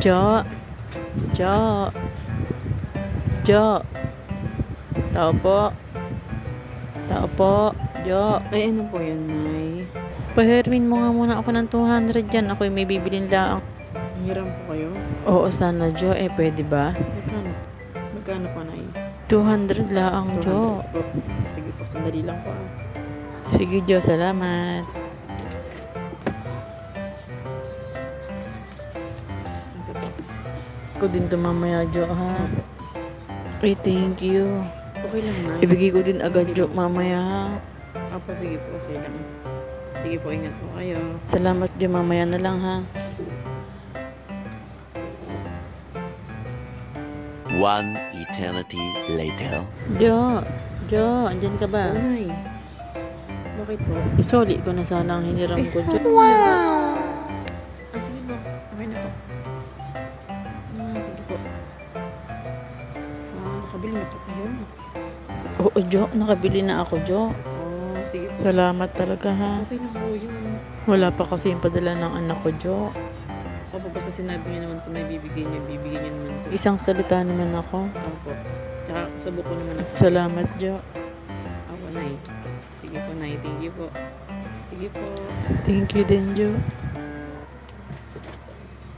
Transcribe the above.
Jo. Jo. Jo. Tao po. Tao po. Jo. Ay, ano po yun, Nay? Paherwin mo nga muna ako ng 200 dyan. Ako'y may bibilin lang. Hiram po kayo? Oo, sana, Jo. Eh, pwede ba? Magkano? Magkano po, Nay? 200 lang, Jo. 200 po. Sige po, sandali lang po. ah. Sige, Jo. Salamat. Ako din to mamaya, Jo, ha? Ay, thank you. Okay lang, Nay. Ibigay ko din agad, Jo, mamaya, ha? Apo, sige po, okay lang. Sige po, ingat po kayo. Salamat, Jo. Mamaya na lang, ha? One eternity later. Jo. Jo, andyan ka ba? Nay. Bakit po? Isoli ko na sana ang hiniram ko, Jo. Wow! Na po kayo. Oo, Jo. Nakabili na ako, Jo. Oh, sige po. Salamat talaga, ha? Okay na po yun. Wala pa kasi yung padala ng anak ko, Jo. Opo, basta sinabi niyo naman po na ibibigay niyo, ibibigay niyo naman po. Isang salita naman ako. Opo. Tsaka sa buko naman ako. Salamat, Jo. Opo, Nay. Sige po, Nay. Thank you po. Sige po. Thank you din, Jo.